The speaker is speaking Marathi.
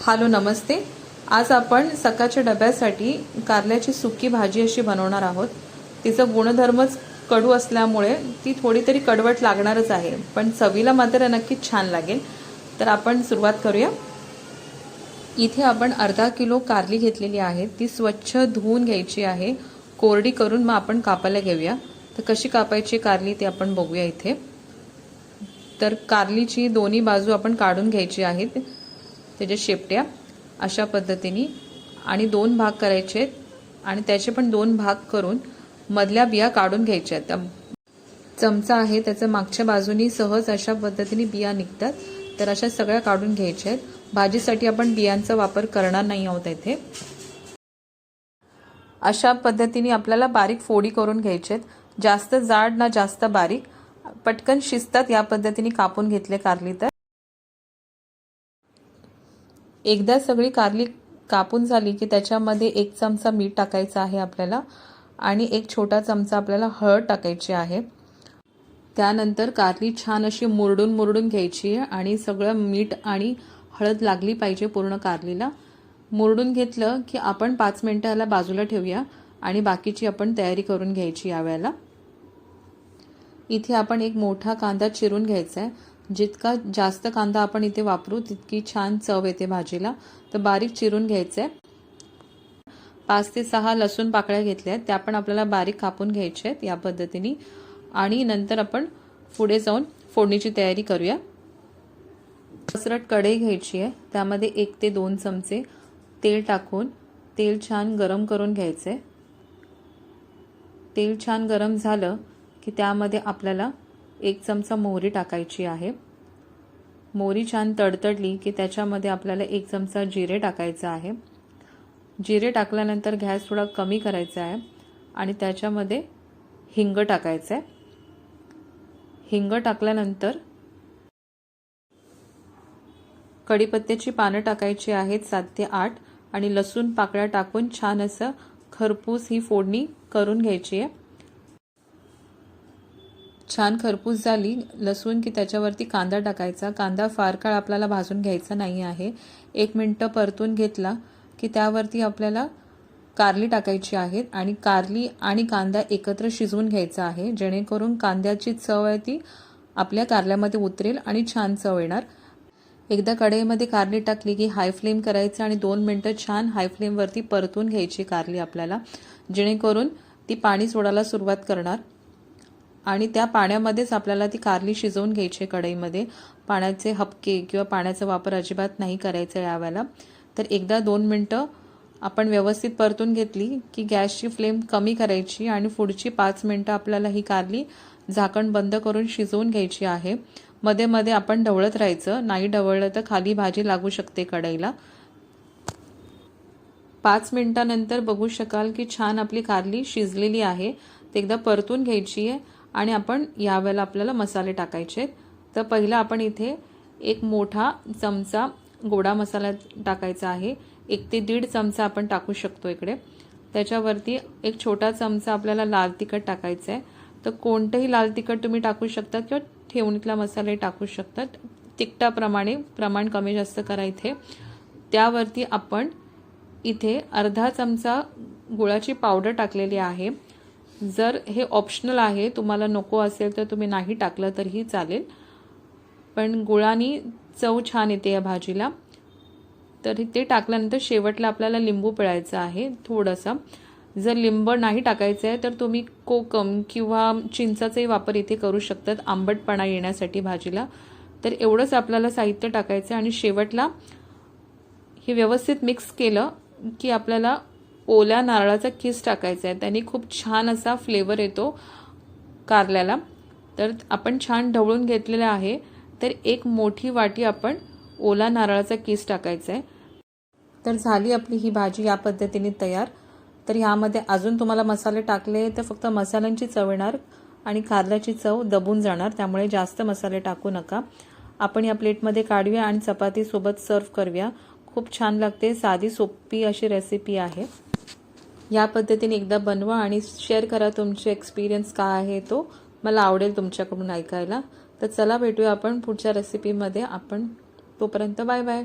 हॅलो नमस्ते. आज आपण सकाळच्या डब्यासाठी कारल्याची सुकी भाजी अशी बनवणार आहोत. तिचं गुणधर्मच कडू असल्यामुळे ती थोडी तरी कडवट लागणारच आहे पण चवीला मात्र नक्कीच छान लागेल. तर आपण सुरुवात करूया. इथे आपण अर्धा किलो कारली घेतलेली आहे. ती स्वच्छ धुवून घ्यायची आहे. कोरडी करून मग आपण कापायला घेऊया. तर कशी कापायची कारली ते आपण बघूया इथे. तर कारलीची दोन्ही बाजू आपण काढून घ्यायची आहेत. त्याच्या शेपट्या अशा पद्धतीने आणि दोन भाग करायचे आहेत. आणि त्याचे पण दोन भाग करून मधल्या बिया काढून घ्यायच्या आहेत. त्या चमचा आहे त्याचं मागच्या बाजूनी सहज अशा पद्धतीने बिया निघतात. तर अशा सगळ्या काढून घ्यायच्या आहेत. भाजीसाठी आपण बियांचा वापर करणार नाही आहोत इथे. अशा पद्धतीने आपल्याला बारीक फोडी करून घ्यायचे आहेत. जास्त जाड ना जास्त बारीक. पटकन शिजतात या पद्धतीने कापून घेतले कारली तर. एकदा सगळी कारली कापून झाली की त्याच्यामध्ये एक चमचा मीठ टाकायचं आहे आपल्याला आणि एक छोटा चमचा आपल्याला हळद टाकायची आहे. त्यानंतर कारली छान अशी मुरडून मुरडून घ्यायची आहे आणि सगळं मीठ आणि हळद लागली पाहिजे पूर्ण कारलीला. मुरडून घेतलं की आपण पाच मिनटं ह्याला बाजूला ठेवूया आणि बाकीची आपण तयारी करून घ्यायची यावेळेला. इथे आपण एक मोठा कांदा चिरून घ्यायचा आहे. जितका जास्त कांदा आपण इथे वापरू तितकी छान चव येते भाजीला. तर बारीक चिरून घ्यायचं आहे पाच ते सहा लसूण पाकळ्या घेतल्या आहेत. त्या पण आपल्याला बारीक कापून घ्यायच्या आहेत या पद्धतीने. आणि नंतर आपण पुढे जाऊन फोडणीची तयारी करूया. पसरट कढई घ्यायची आहे. त्यामध्ये एक ते दोन चमचे तेल टाकून तेल छान गरम करून घ्यायचं आहे तेल छान गरम झालं की त्यामध्ये आपल्याला एक चमचा मोहरी टाकायची आहे. मोहरी छान तडतडली की त्याच्यामध्ये आपल्याला एक चमचा जिरे टाकायचं आहे. जिरे टाकल्यानंतर गॅस थोडा कमी करायचा आहे आणि त्याच्यामध्ये हिंग टाकायचं आहे. हिंग टाकल्यानंतर कढीपत्त्याची पानं टाकायची आहेत सात ते आठ आणि लसूण पाकळ्या टाकून छान असं खरपूस ही फोडणी करून घ्यायची आहे. छान खरपूस झाली. लसूण की त्याच्यावरती कांदा टाकायचा. कांदा फार काळ आपल्याला भाजून घ्यायचा नाही आहे. एक मिनटं परतून घेतला की त्यावरती आपल्याला कारली टाकायची आहेत आणि कारली आणि कांदा एकत्र शिजवून घ्यायचा आहे. जेणेकरून कांद्याची चव आहे ती आपल्या कारल्यामध्ये उतरेल आणि छान चव येणार. एकदा कढईमध्ये कारली टाकली की हाय फ्लेम करायचं आणि दोन मिनटं छान हाय फ्लेमवरती परतून घ्यायची कारली आपल्याला. जेणेकरून ती पाणी सोडायला सुरुवात करणार. आणि त्या पाण्यामध्येच आपल्याला ती कारली शिजवून घ्यायची कढईमध्ये. पाण्याचे हपके किंवा पाण्याचा वापर अजिबात नाही करायचा यावेळेला. तर एकदा दोन मिनटं आपण व्यवस्थित परतून घेतली की गॅसची फ्लेम कमी करायची आणि पुढची पाच मिनटं आपल्याला ही कारली झाकण बंद करून शिजवून घ्यायची आहे. मध्ये मध्ये आपण ढवळत राहायचं. नाही ढवळलं तर खाली भाजी लागू शकते कढईला. पाच मिनटानंतर बघू शकाल की छान आपली कारली शिजलेली आहे. ते एकदा परतून घ्यायची आहे. आणि आपण यावेळेला आपल्याला मसाले टाकायचे तर पहिला आपण इथे एक मोठा चमचा गोडा मसाला टाकायचा आहे. एक ते दीड चमचा आपण टाकू शकतो इकडे. त्याच्यावरती एक छोटा चमचा आपल्याला लाल तिखट टाकायचं आहे तर कोणतंही लाल तिखट तुम्ही टाकू शकता किंवा ठेवणीतला मसाले टाकू शकतात. तिखटाप्रमाणे प्रमाण कमी जास्त करा इथे. त्यावरती आपण इथे अर्धा चमचा गुळाची पावडर टाकलेली आहे. जर हे ऑप्शनल आहे तुम्हाला नको असेल तर तुम्ही नाही टाकलं तरीही चालेल. पण गुळानी चव छान येते या भाजीला. तर ते टाकल्यानंतर शेवटला आपल्याला लिंबू पिळायचं आहे थोडंसं. जर लिंब नाही टाकायचं आहे तर तुम्ही कोकम किंवा चिंचाचाही वापर इथे करू शकतात आंबटपणा येण्यासाठी भाजीला. तर एवढंच आपल्याला साहित्य टाकायचं आहे आणि शेवटला हे व्यवस्थित मिक्स केलं की आपल्याला ओल्या नारळाचा किस टाकायचा आहे? त्याने खूप छान असा फ्लेवर येतो कारल्याला. तर आपण छान ढवळून घेतलेलं आहे. तर एक मोठी वाटी आपण ओला नारळाचा किस टाकायचा आहे. तर झाली आपली ही भाजी या पद्धतीने तयार. तर ह्यामध्ये अजून तुम्हाला मसाले टाकले तर फक्त मसाल्यांची चव येणार आणि कारल्याची चव दबून जाणार त्यामुळे जास्त मसाले टाकू नका. आपण या प्लेटमध्ये काढूया आणि चपातीसोबत सर्व करूया. खूप छान लागते साधी सोपी अशी रेसिपी आहे. या पद्धतीने एकदा बनवा आणि शेअर करा तुमचे एक्सपिरियन्स काय आहे तो. मला आवडेल तुमच्याकडून ऐकायला. तर चला भेटूया आपण पुढच्या रेसिपीमध्ये आपण तोपर्यंत बाय बाय